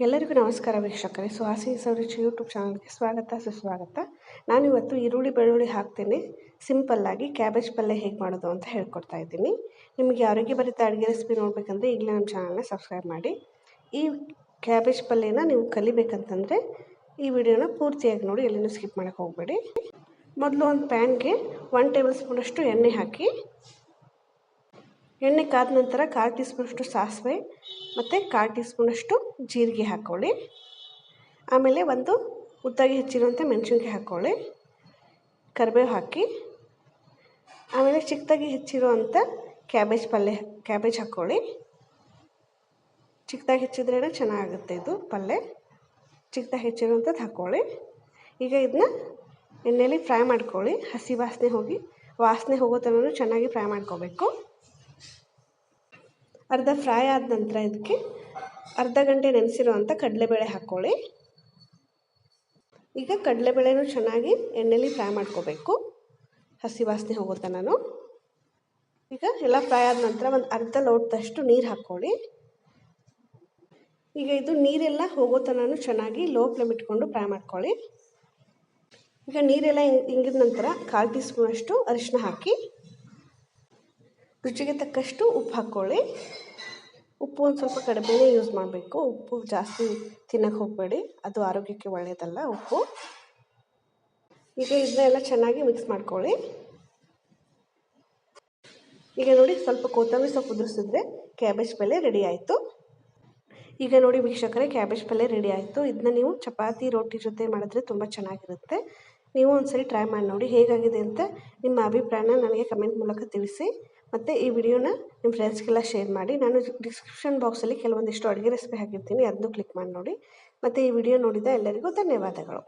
ಎಲ್ಲರಿಗೂ ನಮಸ್ಕಾರ ವೀಕ್ಷಕರೇ. ಸುಹಾಸಿ ಸೌರಿಚ್ ಯೂಟ್ಯೂಬ್ ಚಾನಲ್ಗೆ ಸ್ವಾಗತ, ಸುಸ್ವಾಗತ. ನಾನಿವತ್ತು ಈರುಳ್ಳಿ, ಬೆಳ್ಳುಳ್ಳಿ ಹಾಕ್ತೇನೆ. ಸಿಂಪಲ್ಲಾಗಿ ಕ್ಯಾಬೇಜ್ ಪಲ್ಯ ಹೇಗೆ ಮಾಡೋದು ಅಂತ ಹೇಳ್ಕೊಡ್ತಾ ಇದ್ದೀನಿ. ನಿಮಗೆ ಆರೋಗ್ಯ ಭರಿತ ಅಡುಗೆ ರೆಸಿಪಿ ನೋಡಬೇಕಂದ್ರೆ ಈಗಲೇ ನಮ್ಮ ಚಾನಲ್ನ ಸಬ್ಸ್ಕ್ರೈಬ್ ಮಾಡಿ. ಈ ಕ್ಯಾಬೇಜ್ ಪಲ್ಯನ ನೀವು ಕಲಿಬೇಕಂತಂದರೆ ಈ ವಿಡಿಯೋನ ಪೂರ್ತಿಯಾಗಿ ನೋಡಿ ಎಲ್ಲಿನೂ ಸ್ಕಿಪ್ ಮಾಡೋಕ್ಕೆ ಹೋಗಬೇಡಿ. ಮೊದಲು ಒಂದು ಪ್ಯಾನ್ಗೆ ಒನ್ ಟೇಬಲ್ ಸ್ಪೂನಷ್ಟು ಎಣ್ಣೆ ಹಾಕಿ ಎಣ್ಣೆ ಕಾದ ನಂತರ ಕಾಲು ಟೀ ಸ್ಪೂನಷ್ಟು ಸಾಸಿವೆ ಮತ್ತು ಕಾಲು ಟೀ ಸ್ಪೂನಷ್ಟು ಜೀರಿಗೆ ಹಾಕ್ಕೊಳ್ಳಿ ಆಮೇಲೆ ಒಂದು ಉದ್ದಾಗಿ ಹೆಚ್ಚಿರುವಂಥ ಮೆಣಸಿನ್ಕಾಯಿ ಹಾಕ್ಕೊಳ್ಳಿ ಕರಿಬೇವು ಹಾಕಿ. ಆಮೇಲೆ ಚಿಕ್ಕದಾಗಿ ಹೆಚ್ಚಿರುವಂಥ ಕ್ಯಾಬೇಜ್ ಪಲ್ಯ, ಕ್ಯಾಬೇಜ್ ಹಾಕ್ಕೊಳ್ಳಿ ಚಿಕ್ಕದಾಗಿ ಹೆಚ್ಚಿದ್ರೇ ಚೆನ್ನಾಗುತ್ತೆ ಇದು ಪಲ್ಯ. ಚಿಕ್ಕದಾಗಿ ಹೆಚ್ಚಿರುವಂಥದ್ದು ಹಾಕ್ಕೊಳ್ಳಿ ಈಗ ಇದನ್ನ ಎಣ್ಣೆಯಲ್ಲಿ ಫ್ರೈ ಮಾಡ್ಕೊಳ್ಳಿ. ಹಸಿ ವಾಸನೆ ಹೋಗಿ, ವಾಸನೆ ಹೋಗೋ ಥರನೂ ಚೆನ್ನಾಗಿ ಫ್ರೈ ಮಾಡ್ಕೋಬೇಕು. ಅರ್ಧ ಫ್ರೈ ಆದ ನಂತರ ಇದಕ್ಕೆ ಅರ್ಧ ಗಂಟೆ ನೆನೆಸಿರುವಂಥ ಕಡಲೆಬೇಳೆ ಹಾಕ್ಕೊಳ್ಳಿ. ಈಗ ಕಡಲೆಬೇಳೆನೂ ಚೆನ್ನಾಗಿ ಎಣ್ಣೆಲಿ ಫ್ರೈ ಮಾಡ್ಕೋಬೇಕು. ಹಸಿ ವಾಸನೆ ಹೋಗೋ ನಾನು. ಈಗ ಎಲ್ಲ ಫ್ರೈ ಆದ ನಂತರ ಒಂದು ಅರ್ಧ ಲೋಟದಷ್ಟು ನೀರು ಹಾಕ್ಕೊಳ್ಳಿ. ಈಗ ಇದು ನೀರೆಲ್ಲ ಹೋಗೋ ತನೂ ಚೆನ್ನಾಗಿ ಲೋ ಫ್ಲೇಮ್ ಇಟ್ಕೊಂಡು ಫ್ರೈ ಮಾಡ್ಕೊಳ್ಳಿ. ಈಗ ನೀರೆಲ್ಲ ಹಿಂಗಿದ ನಂತರ ಕಾಲು ಟೀ ಸ್ಪೂನಷ್ಟು ಅರಿಶಿನ ಹಾಕಿ ರುಚಿಗೆ ತಕ್ಕಷ್ಟು ಉಪ್ಪು ಹಾಕ್ಕೊಳ್ಳಿ. ಉಪ್ಪು ಒಂದು ಸ್ವಲ್ಪ ಕಡಿಮೆನೇ ಯೂಸ್ ಮಾಡಬೇಕು. ಉಪ್ಪು ಜಾಸ್ತಿ ತಿನ್ನಕ್ಕೆ ಹೋಗಬೇಡಿ. ಅದು ಆರೋಗ್ಯಕ್ಕೆ ಒಳ್ಳೆಯದಲ್ಲ ಉಪ್ಪು. ಈಗ ಇದನ್ನೆಲ್ಲ ಚೆನ್ನಾಗಿ ಮಿಕ್ಸ್ ಮಾಡ್ಕೊಳ್ಳಿ. ಈಗ ನೋಡಿ ಸ್ವಲ್ಪ ಕೊತ್ತಂಬರಿ ಸೊಪ್ಪು ಉದುರಿಸಿದ್ರೆ ಕ್ಯಾಬೇಜ್ ಪಲ್ಯ ರೆಡಿ ಆಯಿತು. ಈಗ ನೋಡಿ ವೀಕ್ಷಕರೇ ಕ್ಯಾಬೇಜ್ ಪಲ್ಯ ರೆಡಿ ಆಯಿತು. ಇದನ್ನ ನೀವು ಚಪಾತಿ ರೊಟ್ಟಿ ಜೊತೆ ಮಾಡಿದ್ರೆ ತುಂಬ ಚೆನ್ನಾಗಿರುತ್ತೆ. ನೀವು ಒಂದ್ಸರಿ ಟ್ರೈ ಮಾಡಿ ನೋಡಿ ಹೇಗಾಗಿದೆ ಅಂತ ನಿಮ್ಮ ಅಭಿಪ್ರಾಯನ ನನಗೆ ಕಮೆಂಟ್ ಮೂಲಕ ತಿಳಿಸಿ. ಮತ್ತು ಈ ವಿಡಿಯೋನ ನಿಮ್ಮ ಫ್ರೆಂಡ್ಸ್ಗೆಲ್ಲ ಶೇರ್ ಮಾಡಿ. ನಾನು ಡಿಸ್ಕ್ರಿಪ್ಷನ್ ಬಾಕ್ಸಲ್ಲಿ ಕೆಲವೊಂದಿಷ್ಟು ಅಡುಗೆ ರೆಸಿಪಿ ಹಾಕಿರ್ತೀನಿ. ಅದನ್ನು ಕ್ಲಿಕ್ ಮಾಡಿ ನೋಡಿ. ಮತ್ತು ಈ ವಿಡಿಯೋ ನೋಡಿದ ಎಲ್ಲರಿಗೂ ಧನ್ಯವಾದಗಳು.